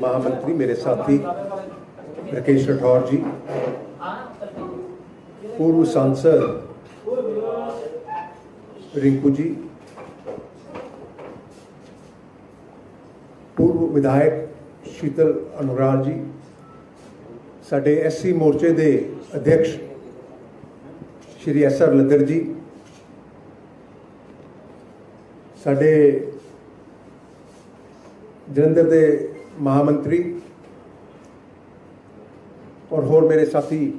महामंत्री मेरे साथी राकेश राठौर जी पूर्व सांसद रिंकू जी पूर्व विधायक शीतल अनुराग जी ਸਾਡੇ ਐਸਸੀ ਮੋਰਚੇ ਦੇ ਅਧਿਕਸ਼ ਸ਼੍ਰੀ ਐਸ ਆਰ ਲੱਦਰ ਜੀ ਸਾਡੇ ਜਲੰਧਰ ਦੇ ਮਹਾਮੰਤਰੀ ਔਰ ਹੋਰ ਮੇਰੇ ਸਾਥੀ।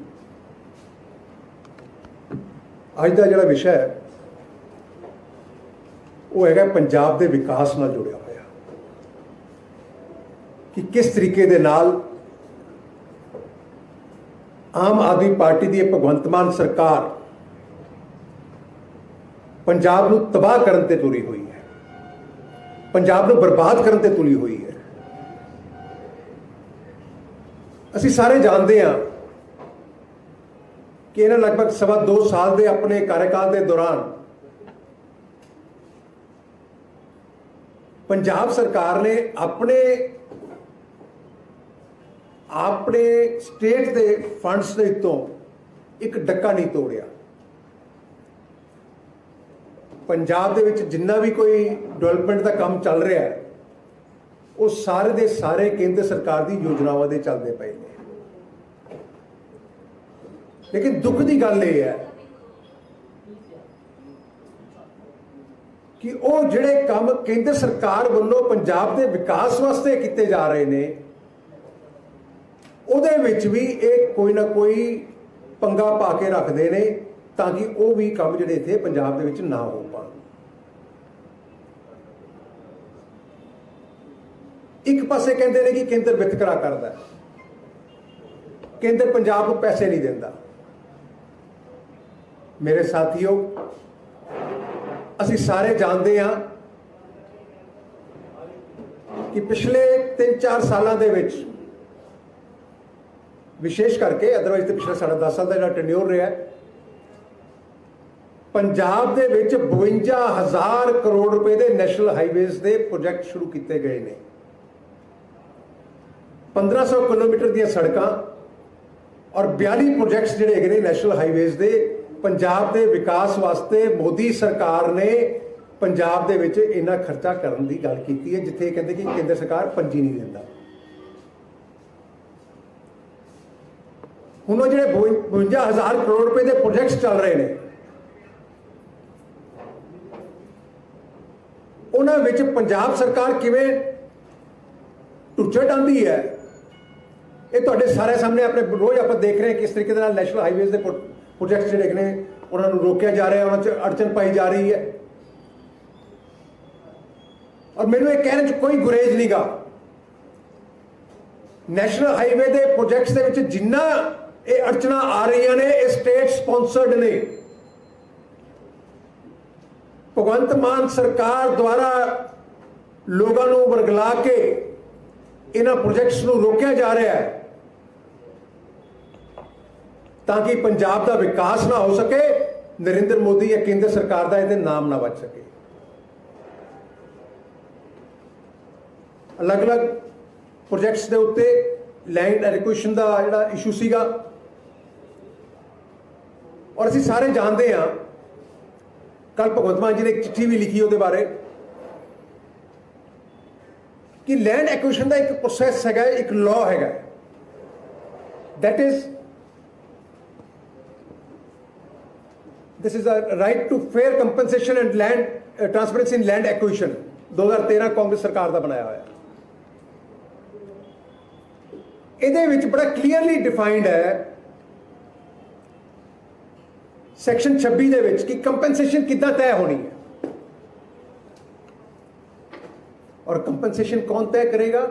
ਅੱਜ ਦਾ ਜਿਹੜਾ ਵਿਸ਼ਾ ਹੈ, ਉਹ ਹੈਗਾ ਪੰਜਾਬ ਦੇ ਵਿਕਾਸ ਨਾਲ ਜੁੜਿਆ ਹੋਇਆ। ਕਿ ਕਿਸ ਤਰੀਕੇ ਦੇ ਨਾਲ ਆਮ ਆਦਮੀ ਪਾਰਟੀ ਦੀ ਇਹ ਭਗਵੰਤ ਮਾਨ ਸਰਕਾਰ ਪੰਜਾਬ ਨੂੰ ਤਬਾਹ ਕਰਨ ਤੇ ਤੁਰੀ ਹੋਈ ਹੈ। ਪੰਜਾਬ ਨੂੰ ਬਰਬਾਦ ਕਰਨ ਤੇ ਤੁਲੀ ਹੋਈ ਹੈ। ਅਸੀਂ ਸਾਰੇ ਜਾਣਦੇ ਹਾਂ ਕਿ ਇਹਨਾਂ ਲਗਭਗ ਸਵਾ 2 ਸਾਲ ਦੇ ਆਪਣੇ ਕਾਰਜਕਾਲ ਦੇ ਦੌਰਾਨ ਪੰਜਾਬ ਸਰਕਾਰ ਨੇ ਆਪਣੇ ਆਪਣੇ ਸਟੇਟ ਦੇ ਫੰਡਸ ਦੇ ਤੋਂ ਇੱਕ ਡੱਕਾ ਨਹੀਂ ਤੋੜਿਆ। ਪੰਜਾਬ ਦੇ ਵਿੱਚ ਜਿੰਨਾ ਵੀ ਕੋਈ ਡਿਵੈਲਪਮੈਂਟ ਦਾ ਕੰਮ ਚੱਲ ਰਿਹਾ ਹੈ ਉਹ ਸਾਰੇ ਦੇ ਸਾਰੇ ਕੇਂਦਰ ਸਰਕਾਰ ਦੀ ਯੋਜਨਾਵਾਂ ਦੇ ਚੱਲਦੇ ਪਏ ਨੇ। ਲੇਕਿਨ ਦੁੱਖ ਦੀ ਗੱਲ ਇਹ ਹੈ ਕਿ ਉਹ ਜਿਹੜੇ ਕੰਮ ਕੇਂਦਰ ਸਰਕਾਰ ਵੱਲੋਂ ਪੰਜਾਬ ਦੇ ਵਿਕਾਸ ਵਾਸਤੇ ਕੀਤੇ ਜਾ ਰਹੇ ਨੇ, ਉਹਦੇ ਵਿੱਚ ਵੀ ਇਹ ਕੋਈ ਨਾ ਕੋਈ ਪੰਗਾ ਪਾ ਕੇ ਰੱਖਦੇ ਨੇ ਤਾਂ ਕਿ ਉਹ ਵੀ ਕੰਮ ਜਿਹੜੇ ਇੱਥੇ ਪੰਜਾਬ ਦੇ ਵਿੱਚ ਨਾ ਹੋ ਪਾਣ। ਇੱਕ ਪਾਸੇ ਕਹਿੰਦੇ ਨੇ ਕਿ ਕੇਂਦਰ ਵਿਤਕਰਾ ਕਰਦਾ ਕੇਂਦਰ ਪੰਜਾਬ ਨੂੰ ਪੈਸੇ ਨਹੀਂ ਦਿੰਦਾ। ਮੇਰੇ ਸਾਥੀਓ, ਅਸੀਂ ਸਾਰੇ ਜਾਣਦੇ ਹਾਂ ਕਿ ਪਿਛਲੇ 3-4 ਸਾਲਾਂ ਦੇ ਵਿੱਚ, ਵਿਸ਼ੇਸ਼ ਕਰਕੇ ਅਦਰਵਾਈਜ਼ ਤੇ ਪਿਛਲੇ ਸਾਡਾ 10 ਸਾਲ ਦਾ ਜਿਹੜਾ ਟੈਨਿਓਰ ਰਿਹਾ ਪੰਜਾਬ ਦੇ ਵਿੱਚ 52000 ਕਰੋੜ ਰੁਪਏ ਦੇ ਨੈਸ਼ਨਲ ਹਾਈਵੇਜ਼ ਦੇ ਪ੍ਰੋਜੈਕਟ ਸ਼ੁਰੂ ਕੀਤੇ ਗਏ ਨੇ। 1500 ਕਿਲੋਮੀਟਰ ਦੀਆਂ ਸੜਕਾਂ ਔਰ 42 ਪ੍ਰੋਜੈਕਟਸ ਜਿਹੜੇ ਹੈਗੇ ਨੇ ਨੈਸ਼ਨਲ ਹਾਈਵੇਜ਼ ਦੇ, ਪੰਜਾਬ ਦੇ ਵਿਕਾਸ ਵਾਸਤੇ ਮੋਦੀ ਸਰਕਾਰ ਨੇ ਪੰਜਾਬ ਦੇ ਵਿੱਚ ਇੰਨਾ ਖਰਚਾ ਕਰਨ ਦੀ ਗੱਲ ਕੀਤੀ ਹੈ, ਜਿੱਥੇ ਇਹ ਕਹਿੰਦੇ ਕਿ ਕੇਂਦਰ ਸਰਕਾਰ ਪੰਜੀ ਨਹੀਂ ਦਿੰਦਾ। ਹੁਣ ਉਹ ਜਿਹੜੇ 52000 ਕਰੋੜ ਰੁਪਏ ਦੇ ਪ੍ਰੋਜੈਕਟਸ ਚੱਲ ਰਹੇ ਨੇ, ਉਹਨਾਂ ਵਿੱਚ ਪੰਜਾਬ ਸਰਕਾਰ ਕਿਵੇਂ ਟੁੱਚੜ ਆਂਦੀ ਹੈ? ਇਹ ਤੁਹਾਡੇ ਸਾਰੇ ਸਾਹਮਣੇ ਆਪਣੇ ਰੋਜ਼ ਆਪਾਂ ਦੇਖ ਰਹੇ ਹਾਂ ਕਿਸ ਤਰੀਕੇ ਦੇ ਨਾਲ ਨੈਸ਼ਨਲ ਹਾਈਵੇਜ਼ ਦੇ ਪ੍ਰੋਜੈਕਟਸ ਜਿਹੜੇ ਨੇ, ਉਹਨਾਂ ਨੂੰ ਰੋਕਿਆ ਜਾ ਰਿਹਾ, ਉਹਨਾਂ 'ਚ ਅੜਚਨ ਪਾਈ ਜਾ ਰਹੀ ਹੈ। ਔਰ ਮੈਨੂੰ ਇਹ ਕਹਿਣ 'ਚ ਕੋਈ ਗੁਰੇਜ ਨਹੀਂਗਾ ਨੈਸ਼ਨਲ ਹਾਈਵੇ ਦੇ ਪ੍ਰੋਜੈਕਟਸ ਦੇ ਵਿੱਚ ਜਿੰਨਾ ਇਹ ਅੜਚਨਾ ਆ ਰਹੀਆਂ ਨੇ, ਇਹ ਸਟੇਟ ਸਪਾਂਸਰਡ ਨੇ। ਭਗਵੰਤ ਮਾਨ ਸਰਕਾਰ ਦੁਆਰਾ ਲੋਕਾਂ ਨੂੰ ਵਰਗਲਾ ਕੇ ਇਹਨਾਂ ਪ੍ਰੋਜੈਕਟਸ ਨੂੰ ਰੋਕਿਆ ਜਾ ਰਿਹਾ ਹੈ। ਤਾਂ ਕਿ ਪੰਜਾਬ ਦਾ ਵਿਕਾਸ ਨਾ ਹੋ ਸਕੇ, ਨਰਿੰਦਰ ਮੋਦੀ ਜਾਂ ਕੇਂਦਰ ਸਰਕਾਰ ਦਾ ਇਹਦੇ ਨਾਮ ਨਾ ਬਚ ਸਕੇ। ਅਲੱਗ-ਅਲੱਗ ਪ੍ਰੋਜੈਕਟਸ ਦੇ ਉੱਤੇ ਲੈਂਡ ਐਡਿਕੁਏਸ਼ਨ ਦਾ ਜਿਹੜਾ ਇਸ਼ੂ ਸੀਗਾ। ਔਰ ਅਸੀਂ ਸਾਰੇ ਜਾਣਦੇ ਹਾਂ ਕੱਲ ਭਗਵੰਤ ਮਾਨ ਜੀ ਨੇ ਇੱਕ ਚਿੱਠੀ ਵੀ ਲਿਖੀ ਉਹਦੇ ਬਾਰੇ, ਕਿ ਲੈਂਡ ਐਕੁਇਸ਼ਨ ਦਾ ਇੱਕ ਪ੍ਰੋਸੈਸ ਹੈਗਾ, ਇੱਕ ਲਾਅ ਹੈਗਾ। That is this is a right to fair compensation and land uh, transparency in land acquisition. 2013 Congress ਸਰਕਾਰ ਦਾ ਬਣਾਇਆ ਹੋਇਆ ਇਹਦੇ ਵਿੱਚ ਬੜਾ ਕਲੀਅਰਲੀ ਡਿਫਾਈਨਡ ਹੈ ਸੈਕਸ਼ਨ 26 ਦੇ ਵਿੱਚ ਕਿ ਕੰਪਨਸੇਸ਼ਨ ਕਿੱਦਾਂ ਤੈਅ ਹੋਣੀ ਹੈ ਔਰ ਕੰਪਨਸੇਸ਼ਨ ਕੌਣ ਤੈਅ ਕਰੇਗਾ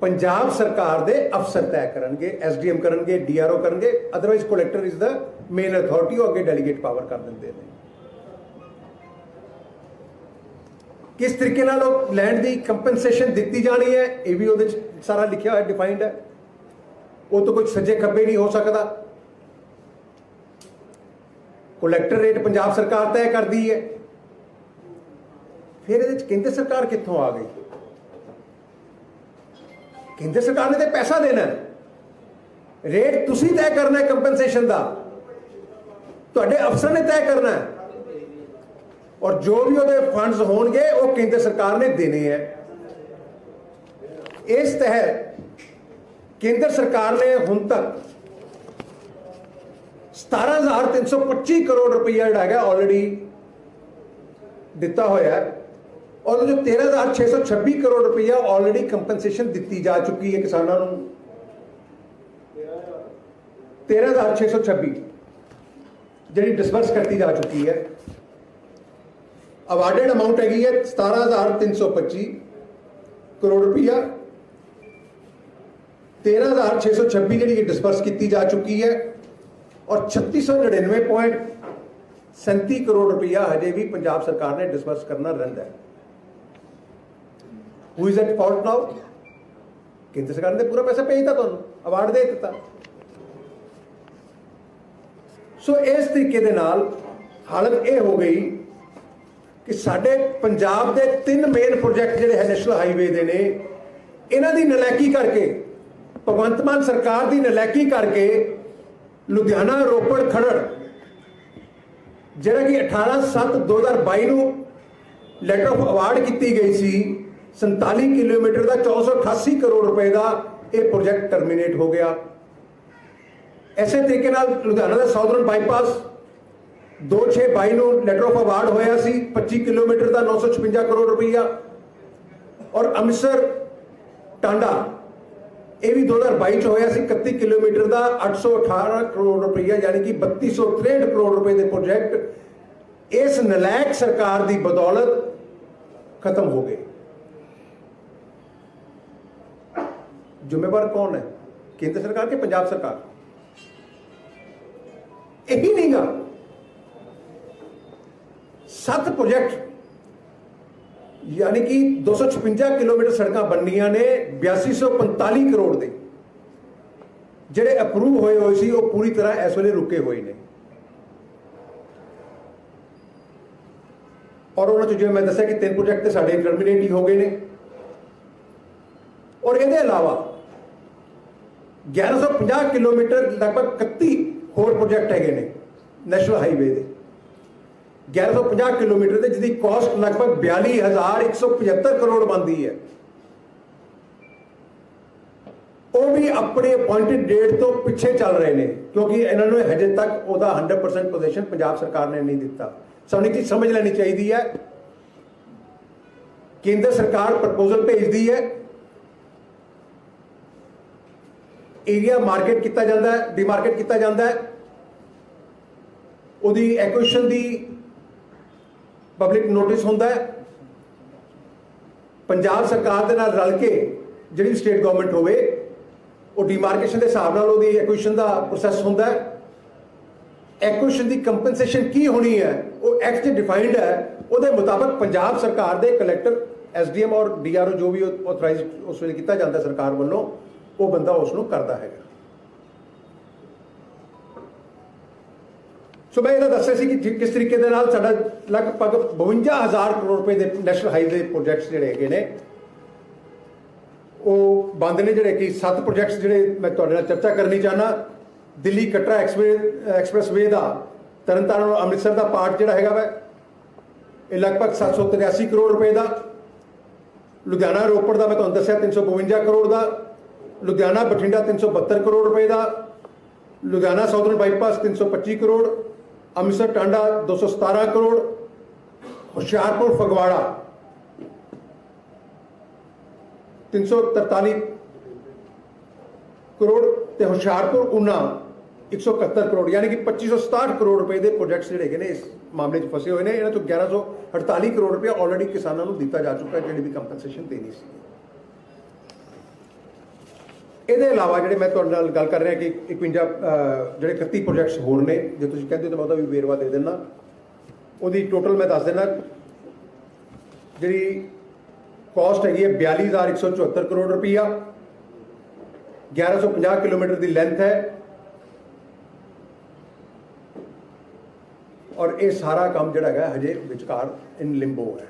ਪੰਜਾਬ ਸਰਕਾਰ ਦੇ ਅਫਸਰ ਤੈਅ ਕਰਨਗੇ ਐਸਡੀਐਮ ਕਰਨਗੇ ਡੀਆਰਓ ਕਰਨਗੇ otherwise collector is the main authority ਉਹ ਅੱਗੇ ਡੈਲੀਗੇਟ ਪਾਵਰ ਕਰ ਦਿੰਦੇ ਨੇ। ਕਿਸ ਤਰੀਕੇ ਨਾਲ ਉਹ ਲੈਂਡ ਦੀ ਕੰਪਨਸੇਸ਼ਨ ਦਿੱਤੀ ਜਾਣੀ ਹੈ, ਇਹ ਵੀ ਉਹਦੇ ਚ ਸਾਰਾ ਲਿਖਿਆ ਹੋਇਆ ਡਿਫਾਈਨਡ ਹੈ। ਉਹ ਤੋਂ ਕੁਝ ਸੱਜੇ ਖੱਬੇ ਨਹੀਂ ਹੋ ਸਕਦਾ। ਕਲੈਕਟਰ ਰੇਟ ਪੰਜਾਬ ਸਰਕਾਰ ਤੈਅ ਕਰਦੀ ਹੈ। ਫਿਰ ਇਹਦੇ ਚ ਕੇਂਦਰ ਸਰਕਾਰ ਕਿੱਥੋਂ ਆ ਗਈ? ਕੇਂਦਰ ਸਰਕਾਰ ਨੇ ਤੇ ਪੈਸਾ ਦੇਣਾ ਰੇਟ ਤੁਸੀਂ ਤੈਅ ਕਰਨਾ ਹੈ ਕੰਪਨਸੇਸ਼ਨ ਦਾ। ਤੁਹਾਡੇ ਅਫਸਰ ਨੇ ਤੈਅ ਕਰਨਾ ਹੈ। ਔਰ ਜੋ ਵੀ ਉਹਦੇ ਫੰਡਸ ਹੋਣਗੇ, ਉਹ ਕੇਂਦਰ ਸਰਕਾਰ ਨੇ ਦੇਣੇ ਹੈ। ਇਸ ਤਹਿਤ ਕੇਂਦਰ ਸਰਕਾਰ ਨੇ ਹੁਣ ਤੱਕ 17325 ਕਰੋੜ ਰੁਪਈਆ ਜਿਹੜਾ ਹੈਗਾ ਆਲਰੇਡੀ ਦਿੱਤਾ ਹੋਇਆ ਹੈ। ਔਰ ਜੋ 13626 ਕਰੋੜ ਰੁਪਈਆ ਆਲਰੇਡੀ ਕੰਪਨਸੇਸ਼ਨ ਦਿੱਤੀ ਜਾ ਚੁੱਕੀ ਹੈ ਕਿਸਾਨਾਂ ਨੂੰ 13626 ਜਿਹੜੀ ਡਿਸਬਰਸ ਕਰਤੀ ਜਾ ਚੁੱਕੀ ਹੈ। ਅਵਾਰਡਡ ਅਮਾਉਂਟ ਹੈਗੀ ਹੈ 17325 ਕਰੋੜ ਰੁਪਈਆ 13626 ਜਿਹੜੀ ਡਿਸਬਰਸ ਕੀਤੀ ਜਾ ਚੁੱਕੀ ਹੈ ਔਰ 3699.37 ਕਰੋੜ ਰੁਪਈਆ ਹਜੇ ਵੀ ਪੰਜਾਬ ਸਰਕਾਰ ਨੇ ਡਿਸਬਰਸ ਕਰਨਾ ਰਹਿੰਦਾ ਹੈ। Who is at fault now ਕੇਂਦਰ ਸਰਕਾਰ ਨੇ ਪੂਰਾ ਪੈਸਾ ਭੇਜਤਾ ਤੁਹਾਨੂੰ ਅਵਾਰਡ ਦੇ ਦਿੱਤਾ। ਸੋ ਇਸ ਤਰੀਕੇ ਦੇ ਨਾਲ ਹਾਲਤ ਇਹ ਹੋ ਗਈ ਕਿ ਸਾਡੇ ਪੰਜਾਬ ਦੇ ਤਿੰਨ ਮੇਨ ਪ੍ਰੋਜੈਕਟ ਜਿਹੜੇ ਹੈ ਨੈਸ਼ਨਲ ਹਾਈਵੇ ਦੇ ਨੇ, ਇਹਨਾਂ ਦੀ ਨਲਾਇਕੀ ਕਰਕੇ, ਭਗਵੰਤ ਮਾਨ ਸਰਕਾਰ ਦੀ ਨਲਾਇਕੀ ਕਰਕੇ ਲੁਧਿਆਣਾ ਰੋਪੜ ਖੜੜ ਜਿਹੜਾ ਕਿ 18/7/2022 ਨੂੰ ਲੈਟਰ ਆਫ ਅਵਾਰਡ ਕੀਤੀ ਗਈ ਸੀ 47 ਕਿਲੋਮੀਟਰ ਦਾ 488 ਕਰੋੜ ਰੁਪਏ ਦਾ ਇਹ ਪ੍ਰੋਜੈਕਟ ਟਰਮੀਨੇਟ ਹੋ ਗਿਆ। ਐਸੇ ਤਰੀਕੇ ਨਾਲ ਲੁਧਿਆਣਾ ਦਾ ਸਾਊਥਰਨ ਬਾਈਪਾਸ 2622 ਨੂੰ ਲੈਟਰ ਆਫ ਅਵਾਰਡ ਹੋਇਆ ਸੀ 25 ਕਿਲੋਮੀਟਰ ਦਾ 956 ਕਰੋੜ ਰੁਪਈਆ। ਔਰ ਅੰਮ੍ਰਿਤਸਰ, ਟਾਂਡਾ, ਇਹ ਵੀ 2022 ਚ ਹੋਇਆ ਸੀ 31 ਕਿਲੋਮੀਟਰ ਦਾ 818 ਕਰੋੜ ਰੁਪਈਆ, ਯਾਨੀ ਕਿ 3263 ਕਰੋੜ ਰੁਪਏ ਦੇ ਪ੍ਰੋਜੈਕਟ ਇਸ ਨਲਾਇਕ ਸਰਕਾਰ ਦੀ ਬਦੌਲਤ ਖਤਮ ਹੋ ਗਏ। ਜ਼ਿੰਮੇਵਾਰ ਕੌਣ ਹੈ? ਕੇਂਦਰ ਸਰਕਾਰ ਕਿ ਪੰਜਾਬ ਸਰਕਾਰ? ਇਹੀ ਨਹੀਂ ਨਹੀਂਗਾ ਸੱਤ ਪ੍ਰੋਜੈਕਟ ਯਾਨੀ ਕਿ 256 ਕਿਲੋਮੀਟਰ ਸੜਕਾਂ ਬਣਨੀਆਂ ਨੇ 8245 ਕਰੋੜ ਦੇ। ਜਿਹੜੇ ਅਪਰੂਵ ਹੋਏ ਹੋਏ ਸੀ, ਉਹ ਪੂਰੀ ਤਰ੍ਹਾਂ ਇਸ ਵੇਲੇ ਰੁਕੇ ਹੋਏ ਨੇ। ਔਰ ਉਹਨਾਂ ਚ ਜਿਵੇਂ ਮੈਂ ਦੱਸਿਆ ਕਿ ਤਿੰਨ ਪ੍ਰੋਜੈਕਟ ਤੇ ਸਾਡੇ ਟਰਮੀਨੇਟ ਹੀ ਹੋ ਗਏ ਨੇ। ਔਰ ਇਹਦੇ ਇਲਾਵਾ 1150 ਕਿਲੋਮੀਟਰ ਲਗਭਗ 31 ਹੋਰ ਪ੍ਰੋਜੈਕਟ ਹੈਗੇ ਨੇ ਨੈਸ਼ਨਲ ਹਾਈਵੇ ਦੇ। 1150 ਕਿਲੋਮੀਟਰ ਦੇ ਜਿਹਦੀ ਕਾਸਟ ਲਗਭਗ 42175 ਕਰੋੜ ਬਣਦੀ ਹੈ। ਉਹ ਵੀ ਆਪਣੇ ਅਪਾਇੰਟਡ ਡੇਟ ਤੋਂ ਪਿੱਛੇ ਚੱਲ ਰਹੇ ਨੇ, ਕਿਉਂਕਿ ਇਹਨਾਂ ਨੂੰ ਹਜੇ ਤੱਕ ਉਹਦਾ 100% ਪੋਜੀਸ਼ਨ ਪੰਜਾਬ ਸਰਕਾਰ ਨੇ ਨਹੀਂ ਦਿੱਤਾ। ਸਾਨੂੰ ਇੱਕ ਚੀਜ਼ ਸਮਝ ਲੈਣੀ ਚਾਹੀਦੀ ਹੈ, ਕੇਂਦਰ ਸਰਕਾਰ ਪ੍ਰਪੋਜ਼ਲ ਭੇਜਦੀ ਹੈ ਏਰੀਆ ਮਾਰਕੀਟ ਕੀਤਾ ਜਾਂਦਾ ਹੈ ਡਿਮਾਰਕੇਟ ਕੀਤਾ ਜਾਂਦਾ ਹੈ। ਉਹਦੀ ਐਕੁਇਸ਼ਨ ਦੀ ਪਬਲਿਕ ਨੋਟਿਸ ਹੁੰਦਾ ਹੈ। ਪੰਜਾਬ ਸਰਕਾਰ ਦੇ ਨਾਲ ਰਲ ਕੇ ਜਿਹੜੀ ਸਟੇਟ ਗਵਰਨਮੈਂਟ ਹੋਵੇ, ਉਹ ਡੀਮਾਰਕੇਸ਼ਨ ਦੇ ਹਿਸਾਬ ਨਾਲ ਉਹਦੀ ਐਕੁਇਸ਼ਨ ਦਾ ਪ੍ਰੋਸੈਸ ਹੁੰਦਾ ਹੈ। ਐਕੁਇਸ਼ਨ ਦੀ ਕੰਪਨਸੇਸ਼ਨ ਕੀ ਹੋਣੀ ਹੈ, ਉਹ ਐਕਟ 'ਚ ਡਿਫਾਈਨਡ ਹੈ। ਉਹਦੇ ਮੁਤਾਬਕ ਪੰਜਾਬ ਸਰਕਾਰ ਦੇ ਕਲੈਕਟਰ ਐਸਡੀਐਮ ਔਰ ਡੀਆਰਓ ਜੋ ਵੀ ਆਥੋਰਾਈਜ਼ ਉਸ ਵੇਲੇ ਕੀਤਾ ਜਾਂਦਾ ਸਰਕਾਰ ਵੱਲੋਂ ਉਹ ਬੰਦਾ ਉਸ ਨੂੰ ਕਰਦਾ ਹੈਗਾ। ਸੋ ਮੈਂ ਇਹਨਾਂ ਦੱਸਿਆ ਸੀ ਕਿ ਕਿਸ ਤਰੀਕੇ ਦੇ ਨਾਲ ਸਾਡਾ ਲਗਭਗ 52000 ਕਰੋੜ ਰੁਪਏ ਦੇ ਨੈਸ਼ਨਲ ਹਾਈਵੇ ਪ੍ਰੋਜੈਕਟਸ ਜਿਹੜੇ ਹੈਗੇ ਨੇ, ਉਹ ਬੰਦ ਨੇ ਜਿਹੜੇ ਕਿ ਸੱਤ ਪ੍ਰੋਜੈਕਟਸ ਜਿਹੜੇ ਮੈਂ ਤੁਹਾਡੇ ਨਾਲ ਚਰਚਾ ਕਰਨੀ ਚਾਹਨਾ ਦਿੱਲੀ ਕਟਰਾ ਐਕਸਵੇ ਐਕਸਪ੍ਰੈਸਵੇ ਦਾ, ਤਰਨਤਾਰਨ ਔਰ ਅੰਮ੍ਰਿਤਸਰ ਦਾ ਪਾਰਟ ਜਿਹੜਾ ਹੈਗਾ ਵਾ, ਇਹ ਲਗਭਗ 783 ਕਰੋੜ ਰੁਪਏ ਦਾ। ਲੁਧਿਆਣਾ ਰੋਪੜ ਦਾ ਮੈਂ ਤੁਹਾਨੂੰ ਦੱਸਿਆ 352 ਕਰੋੜ ਦਾ। ਲੁਧਿਆਣਾ ਬਠਿੰਡਾ 372 ਕਰੋੜ ਰੁਪਏ ਦਾ, ਲੁਧਿਆਣਾ ਸਾਊਥਰਨ ਬਾਈਪਾਸ 325 ਕਰੋੜ, ਅੰਮ੍ਰਿਤਸਰ ਟਾਂਡਾ 217 ਕਰੋੜ, ਹੁਸ਼ਿਆਰਪੁਰ ਫਗਵਾੜਾ 343 ਕਰੋੜ ਤੇ ਹੁਸ਼ਿਆਰਪੁਰ ਉਨਾ 171 ਕਰੋੜ, ਯਾਨੀ ਕਿ 2567 ਕਰੋੜ ਰੁਪਏ ਦੇ ਪ੍ਰੋਜੈਕਟਸ ਜਿਹੜੇ ਹੈਗੇ ਨੇ ਇਸ ਮਾਮਲੇ 'ਚ ਫਸੇ ਹੋਏ ਨੇ। ਇਹਨਾਂ ਤੋਂ 1148 ਕਰੋੜ ਰੁਪਏ ਆਲਰੇਡੀ ਕਿਸਾਨਾਂ ਨੂੰ ਦਿੱਤਾ ਜਾ ਚੁੱਕਾ ਜਿਹੜੀ ਵੀ ਕੰਪਨਸੇਸ਼ਨ ਦੇਣੀ ਸੀ। ਇਹਦੇ ਇਲਾਵਾ ਜਿਹੜੇ ਮੈਂ ਤੁਹਾਡੇ ਨਾਲ ਗੱਲ ਕਰ ਰਿਹਾ ਕਿ 51 ਜਿਹੜੇ 31 ਪ੍ਰੋਜੈਕਟਸ ਹੋਰ ਨੇ, ਜੇ ਤੁਸੀਂ ਕਹਿੰਦੇ ਹੋ ਤਾਂ ਮੈਂ ਉਹਦਾ ਵੀ ਵੇਰਵਾ ਦੇ ਦਿੰਦਾ। ਉਹਦੀ ਟੋਟਲ ਮੈਂ ਦੱਸ ਦਿੰਦਾ। ਜਿਹੜੀ ਕਾਸਟ ਹੈਗੀ ਹੈ 42174 ਕਰੋੜ ਰੁਪਈਆ। 1150 ਕਿਲੋਮੀਟਰ ਦੀ ਲੈਂਥ ਹੈ। ਔਰ ਇਹ ਸਾਰਾ ਕੰਮ ਜਿਹੜਾ ਹੈਗਾ ਹਜੇ ਵਿਚਕਾਰ ਇਨ ਲਿੰਬੋ ਹੈ।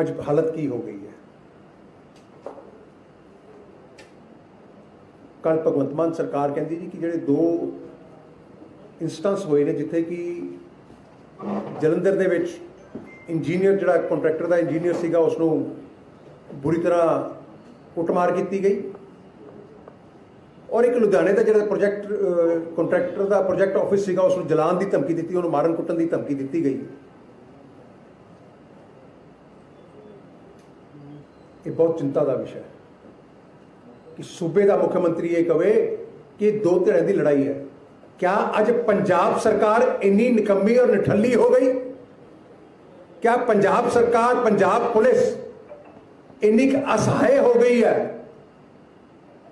ਅੱਜ ਹਾਲਤ ਕੀ ਹੋ ਗਈ ਹੈ? ਕੱਲ ਭਗਵੰਤ ਮਾਨ ਸਰਕਾਰ ਕਹਿੰਦੀ ਜੀ ਕਿ ਜਿਹੜੇ ਦੋ ਇੰਸਟੈਂਸ ਹੋਏ ਨੇ ਜਿੱਥੇ ਕਿ ਜਲੰਧਰ ਦੇ ਵਿੱਚ ਇੰਜੀਨੀਅਰ ਜਿਹੜਾ ਕੰਟਰੈਕਟਰ ਦਾ ਇੰਜੀਨੀਅਰ ਸੀਗਾ ਉਸ ਨੂੰ ਬੁਰੀ ਤਰ੍ਹਾਂ ਕੁੱਟਮਾਰ ਕੀਤੀ ਗਈ। ਔਰ ਇੱਕ ਲੁਧਿਆਣੇ ਦਾ ਜਿਹੜਾ ਪ੍ਰੋਜੈਕਟ ਕੰਟਰੈਕਟਰ ਦਾ ਪ੍ਰੋਜੈਕਟ ਆਫਿਸ ਸੀਗਾ ਉਸ ਨੂੰ ਜਲਾਉਣ ਦੀ ਧਮਕੀ ਦਿੱਤੀ, ਉਹਨੂੰ ਮਾਰਨ ਕੁੱਟਣ ਦੀ ਧਮਕੀ ਦਿੱਤੀ ਗਈ। ਇਹ ਬਹੁਤ ਚਿੰਤਾ ਦਾ ਵਿਸ਼ਾ ਹੈ। ਕਿ ਸੂਬੇ ਦਾ ਮੁੱਖ ਮੰਤਰੀ ਇਹ ਕਵੇ ਕਿ ਦੋ ਧਿਰਾਂ ਦੀ ਲੜਾਈ ਹੈ। ਕਿਆ ਅੱਜ ਪੰਜਾਬ ਸਰਕਾਰ ਇੰਨੀ ਨਿਕੰਮੀ ਔਰ ਨਿਠੱਲੀ ਹੋ ਗਈ? ਕਿਆ ਪੰਜਾਬ ਸਰਕਾਰ, ਪੰਜਾਬ ਪੁਲਿਸ ਇੰਨੀ ਕੁ ਅਸਹਾਏ ਹੋ ਗਈ ਹੈ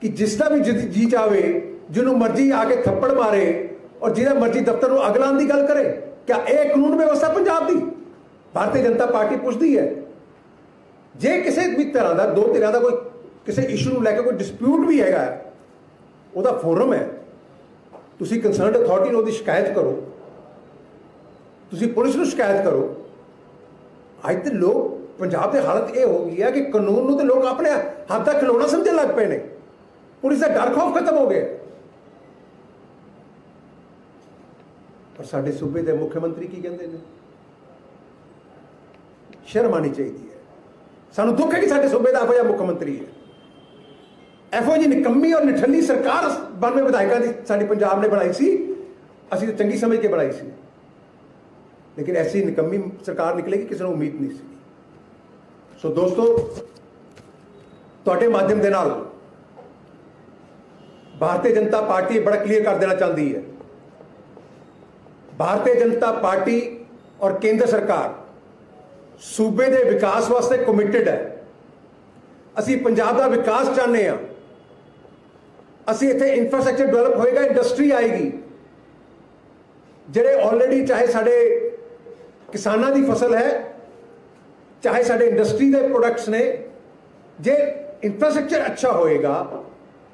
ਕਿ ਜਿਸ ਦਾ ਵੀ ਜਿ- ਜੀ ਚਾਵੇ, ਜਿਹਨੂੰ ਮਰਜ਼ੀ ਆ ਕੇ ਥੱਪੜ ਮਾਰੇ ਔਰ ਜਿਹਦਾ ਮਰਜ਼ੀ ਦਫ਼ਤਰ ਨੂੰ ਅੱਗ ਲਾਉਣ ਦੀ ਗੱਲ ਕਰੇ, ਕਿਆ ਇਹ ਕਾਨੂੰਨ ਵਿਵਸਥਾ ਪੰਜਾਬ ਦੀ? ਭਾਰਤੀ ਜਨਤਾ ਪਾਰਟੀ ਪੁੱਛਦੀ ਹੈ। ਜੇ ਕਿਸੇ ਵੀ ਤਰ੍ਹਾਂ ਦਾ, ਦੋ ਧਿਰਾਂ ਦਾ ਕੋਈ ਕਿਸੇ ਇਸ਼ੂ ਨੂੰ ਲੈ ਕੇ ਕੋਈ ਡਿਸਪਿਊਟ ਵੀ ਹੈਗਾ ਉਹਦਾ ਫੋਰਮ ਹੈ। ਤੁਸੀਂ ਕੰਸਰਨਡ ਅਥਾਰਟੀ ਨੂੰ ਉਹਦੀ ਸ਼ਿਕਾਇਤ ਕਰੋ। ਤੁਸੀਂ ਪੁਲਿਸ ਨੂੰ ਸ਼ਿਕਾਇਤ ਕਰੋ। ਅੱਜ ਤੇ ਲੋਕ, ਪੰਜਾਬ ਦੇ ਹਾਲਤ ਇਹ ਹੋ ਗਈ ਹੈ ਕਿ ਕਾਨੂੰਨ ਨੂੰ ਤੇ ਲੋਕ ਆਪਣੇ ਹੱਥ ਦਾ ਖਿਲੌਣਾ ਸਮਝਣ ਲੱਗ ਪਏ ਨੇ। ਪੁਲਿਸ ਦਾ ਡਰ ਖੌਫ ਖਤਮ ਹੋ ਗਿਆ ਪਰ ਸਾਡੇ ਸੂਬੇ ਦੇ ਮੁੱਖ ਮੰਤਰੀ ਕੀ ਕਹਿੰਦੇ ਨੇ? ਸ਼ਰਮ ਆਉਣੀ ਚਾਹੀਦੀ ਹੈ। ਸਾਨੂੰ ਦੁੱਖ ਹੈ ਕਿ ਸਾਡੇ ਸੂਬੇ ਦਾ ਇਹੋ ਜਿਹਾ ਮੁੱਖ ਮੰਤਰੀ ਹੈ। ਇਹੋ ਜਿਹੀ ਨਿਕੰਮੀ ਔਰ ਨਿਠੱਲੀ ਸਰਕਾਰ 92 ਵਿਧਾਇਕਾਂ ਦੀ ਸਾਡੇ ਪੰਜਾਬ ਨੇ ਬਣਾਈ ਸੀ, ਅਸੀਂ ਤਾਂ ਚੰਗੀ ਸਮਝ ਕੇ ਬਣਾਈ ਸੀ। ਲੇਕਿਨ ਐਸੀ ਨਿਕੰਮੀ ਸਰਕਾਰ ਨਿਕਲੇਗੀ, ਕਿਸੇ ਨੂੰ ਉਮੀਦ ਨਹੀਂ ਸੀ। ਸੋ ਦੋਸਤੋ, ਤੁਹਾਡੇ ਮਾਧਿਅਮ ਦੇ ਨਾਲ ਭਾਰਤੀ ਜਨਤਾ ਪਾਰਟੀ ਬੜਾ ਕਲੀਅਰ ਕਰ ਦੇਣਾ ਚਾਹੁੰਦੀ ਹੈ। ਭਾਰਤੀ ਜਨਤਾ ਪਾਰਟੀ ਔਰ ਕੇਂਦਰ ਸਰਕਾਰ ਸੂਬੇ ਦੇ ਵਿਕਾਸ ਵਾਸਤੇ ਕਮਿਟਿਡ ਹੈ। ਅਸੀਂ ਪੰਜਾਬ ਦਾ ਵਿਕਾਸ ਚਾਹੁੰਦੇ ਹਾਂ। ਅਸੀਂ ਇੱਥੇ ਇਨਫਰਾਸਟ੍ਰਕਚਰ ਡਿਵੈਲਪ ਹੋਏਗਾ ਇੰਡਸਟਰੀ ਆਏਗੀ। ਜਿਹੜੇ ਆਲਰੇਡੀ ਚਾਹੇ ਸਾਡੇ ਕਿਸਾਨਾਂ ਦੀ ਫਸਲ ਹੈ, ਚਾਹੇ ਸਾਡੇ ਇੰਡਸਟਰੀ ਦੇ ਪ੍ਰੋਡਕਟਸ ਨੇ, ਜੇ ਇਨਫਰਾਸਟ੍ਰਕਚਰ ਅੱਛਾ ਹੋਏਗਾ,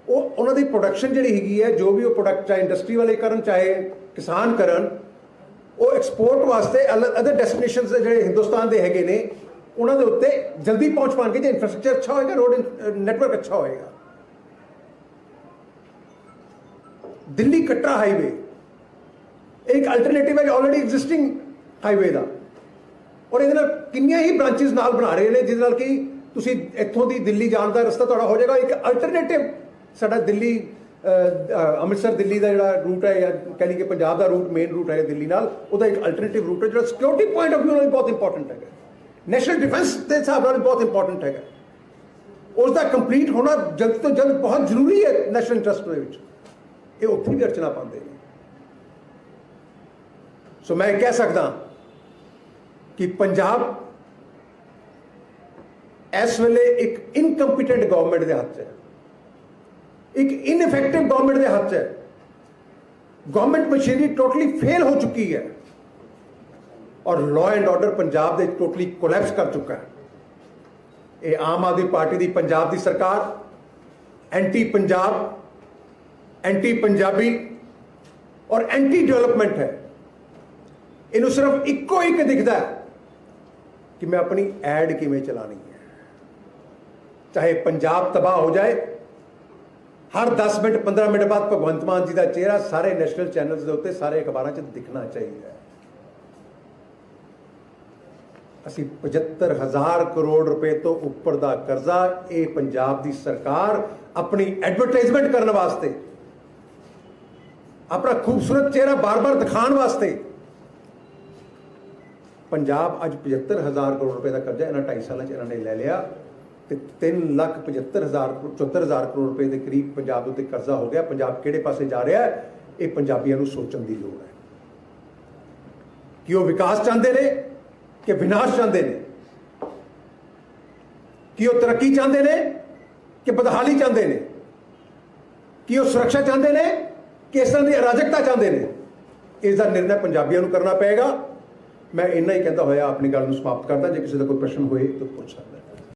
ਉਹ ਉਹਨਾਂ ਦੀ ਪ੍ਰੋਡਕਸ਼ਨ ਜਿਹੜੀ ਹੈਗੀ ਹੈ, ਜੋ ਵੀ ਉਹ ਪ੍ਰੋਡਕਟ ਚਾਹੇ ਇੰਡਸਟਰੀ ਵਾਲੇ ਕਰਨ, ਚਾਹੇ ਕਿਸਾਨ ਕਰਨ, ਉਹ ਐਕਸਪੋਰਟ ਵਾਸਤੇ ਅਦਰ ਡੈਸਟੀਨੇਸ਼ਨਸ ਜਿਹੜੇ ਹਿੰਦੁਸਤਾਨ ਦੇ ਹੈਗੇ ਨੇ, ਉਹਨਾਂ ਦੇ ਉੱਤੇ ਜਲਦੀ ਪਹੁੰਚ ਪਾਣਗੇ, ਜੇ ਇਨਫਰਾਸਟ੍ਰਕਚਰ ਅੱਛਾ ਹੋਏਗਾ ਰੋਡ ਨੈਟਵਰਕ ਅੱਛਾ ਹੋਏਗਾ। ਦਿੱਲੀ ਕਟਰਾ ਹਾਈਵੇ ਇੱਕ ਅਲਟਰਨੇਟਿਵ ਹੈ ਆਲਰੇਡੀ ਐਗਜ਼ਿਸਟਿੰਗ ਹਾਈਵੇ ਦਾ। ਔਰ ਇਹਦੇ ਨਾਲ ਕਿੰਨੀਆਂ ਹੀ ਬ੍ਰਾਂਚਸ ਨਾਲ ਬਣਾ ਰਹੇ ਨੇ, ਜਿਹਦੇ ਨਾਲ ਕਿ ਤੁਸੀਂ ਇੱਥੋਂ ਦੀ ਦਿੱਲੀ ਜਾਣ ਦਾ ਰਸਤਾ ਤੁਹਾਡਾ ਹੋ ਜਾਏਗਾ। ਇੱਕ ਅਲਟਰਨੇਟਿਵ ਸਾਡਾ ਦਿੱਲੀ ਅੰਮ੍ਰਿਤਸਰ ਦਿੱਲੀ ਦਾ ਜਿਹੜਾ ਰੂਟ ਹੈ, ਜਾਂ ਕਹਿ ਲਈਏ ਪੰਜਾਬ ਦਾ ਰੂਟ ਮੇਨ ਰੂਟ ਹੈ ਦਿੱਲੀ ਨਾਲ, ਉਹਦਾ ਇੱਕ ਅਲਟਰਨੇਟਿਵ ਰੂਟ ਹੈ, ਜਿਹੜਾ ਸਿਕਿਉਰਿਟੀ ਪੁਆਇੰਟ ਆਫ ਵਿਊ ਨਾਲ ਵੀ ਬਹੁਤ ਇੰਪੋਰਟੈਂਟ ਹੈਗਾ। ਨੈਸ਼ਨਲ ਡਿਫੈਂਸ ਦੇ ਹਿਸਾਬ ਨਾਲ ਵੀ ਬਹੁਤ ਇੰਪੋਰਟੈਂਟ ਹੈਗਾ। ਉਸ ਦਾ ਕੰਪਲੀਟ ਹੋਣਾ ਜਲਦ ਤੋਂ ਜਲਦ ਬਹੁਤ ਜ਼ਰੂਰੀ ਹੈ ਨੈਸ਼ਨਲ ਇੰਟਰਸਟ ਦੇ ਵਿੱਚ। ਇਹ ਉੱਥੇ ਵੀ ਅਰਚਨਾ ਪਾਉਂਦੇ ਨੇ। ਸੋ ਮੈਂ ਕਹਿ ਸਕਦਾ ਕਿ ਪੰਜਾਬ ਇਸ ਵੇਲੇ ਇੱਕ ਇਨਕੰਪੀਟੈਂਟ ਗਵਰਨਮੈਂਟ ਦੇ ਹੱਥ 'ਚ ਹੈ। ਇੱਕ ਇਨਫੈਕਟਿਵ ਗਵਰਨਮੈਂਟ ਦੇ ਹੱਥ 'ਚ ਹੈ। ਗਵਰਨਮੈਂਟ ਮਸ਼ੀਨਰੀ ਟੋਟਲੀ ਫੇਲ ਹੋ ਚੁੱਕੀ ਹੈ। ਔਰ ਲਾਅ ਐਂਡ ਆਰਡਰ ਪੰਜਾਬ ਦੇ ਟੋਟਲੀ ਕੋਲੈਪਸ ਕਰ ਚੁੱਕਾ ਹੈ। ਇਹ ਆਮ ਆਦਮੀ ਪਾਰਟੀ ਦੀ ਪੰਜਾਬ ਦੀ ਸਰਕਾਰ ਐਂਟੀ ਪੰਜਾਬ ਐਂਟੀ ਪੰਜਾਬੀ ਔਰ ਐਂਟੀ ਡਿਵੈਲਪਮੈਂਟ ਹੈ। ਇਹਨੂੰ ਸਿਰਫ ਇੱਕੋ ਇੱਕ ਦਿਖਦਾ ਹੈ ਕਿ ਮੈਂ ਆਪਣੀ ਐਡ ਕਿਵੇਂ ਚਲਾਣੀ ਹੈ। ਚਾਹੇ ਪੰਜਾਬ ਤਬਾਹ ਹੋ ਜਾਏ, ਹਰ 10 ਮਿੰਟ 15 ਮਿੰਟ ਬਾਅਦ ਭਗਵੰਤ ਮਾਨ ਜੀ ਦਾ ਚਿਹਰਾ ਸਾਰੇ ਨੈਸ਼ਨਲ ਚੈਨਲਸ ਦੇ ਉੱਤੇ ਸਾਰੇ ਅਖਬਾਰਾਂ 'ਚ ਦਿਖਣਾ ਚਾਹੀਦਾ ਹੈ। ਅਸੀਂ 75000 ਕਰੋੜ ਰੁਪਏ ਤੋਂ ਉੱਪਰ ਦਾ ਕਰਜ਼ਾ ਇਹ ਪੰਜਾਬ ਦੀ ਸਰਕਾਰ ਆਪਣੀ ਐਡਵਰਟਾਈਜ਼ਮੈਂਟ ਕਰਨ ਵਾਸਤੇ ਆਪਣਾ ਖੂਬਸੂਰਤ ਚਿਹਰਾ ਬਾਰ-ਬਾਰ ਦਿਖਾਉਣ ਵਾਸਤੇ। ਪੰਜਾਬ ਅੱਜ 75000 ਕਰੋੜ ਰੁਪਏ ਦਾ ਕਰਜ਼ਾ, ਇਹਨਾਂ 2.5 ਸਾਲਾਂ 'ਚ ਇਹਨਾਂ ਨੇ ਲੈ ਲਿਆ ਤੇ 3 ਲੱਖ 75000 74000 ਕਰੋੜ ਰੁਪਏ ਦੇ ਕਰੀਬ ਪੰਜਾਬ ਦੇ ਉੱਤੇ ਕਰਜ਼ਾ ਹੋ ਗਿਆ। ਪੰਜਾਬ ਕਿਹੜੇ ਪਾਸੇ ਜਾ ਰਿਹਾ ਹੈ? ਇਹ ਪੰਜਾਬੀਆਂ ਨੂੰ ਸੋਚਣ ਦੀ ਲੋੜ ਹੈ। ਕਿ ਉਹ ਵਿਕਾਸ ਚਾਹੁੰਦੇ ਨੇ ਕਿ ਵਿਨਾਸ਼ ਚਾਹੁੰਦੇ ਨੇ? ਕਿ ਉਹ ਤਰੱਕੀ ਚਾਹੁੰਦੇ ਨੇ ਕਿ ਬਦਹਾਲੀ ਚਾਹੁੰਦੇ ਨੇ? ਕਿ ਉਹ ਸੁਰੱਖਿਆ ਚਾਹੁੰਦੇ ਨੇ? ਕਿ ਤਰ੍ਹਾਂ ਦੀ ਅਰਾਜਕਤਾ ਚਾਹੁੰਦੇ ਨੇ। ਇਸ ਦਾ ਨਿਰਣਾ ਪੰਜਾਬੀਆਂ ਨੂੰ ਕਰਨਾ ਪਏਗਾ। ਮੈਂ ਇੰਨਾ ਹੀ ਕਹਿੰਦਾ ਹੋਇਆ, ਆਪਣੀ ਗੱਲ ਨੂੰ ਸਮਾਪਤ ਕਰਦਾ। ਜੇ ਕਿਸੇ ਦਾ ਕੋਈ ਪ੍ਰਸ਼ਨ ਹੋਏ ਤਾਂ ਪੁੱਛ ਸਕਦਾ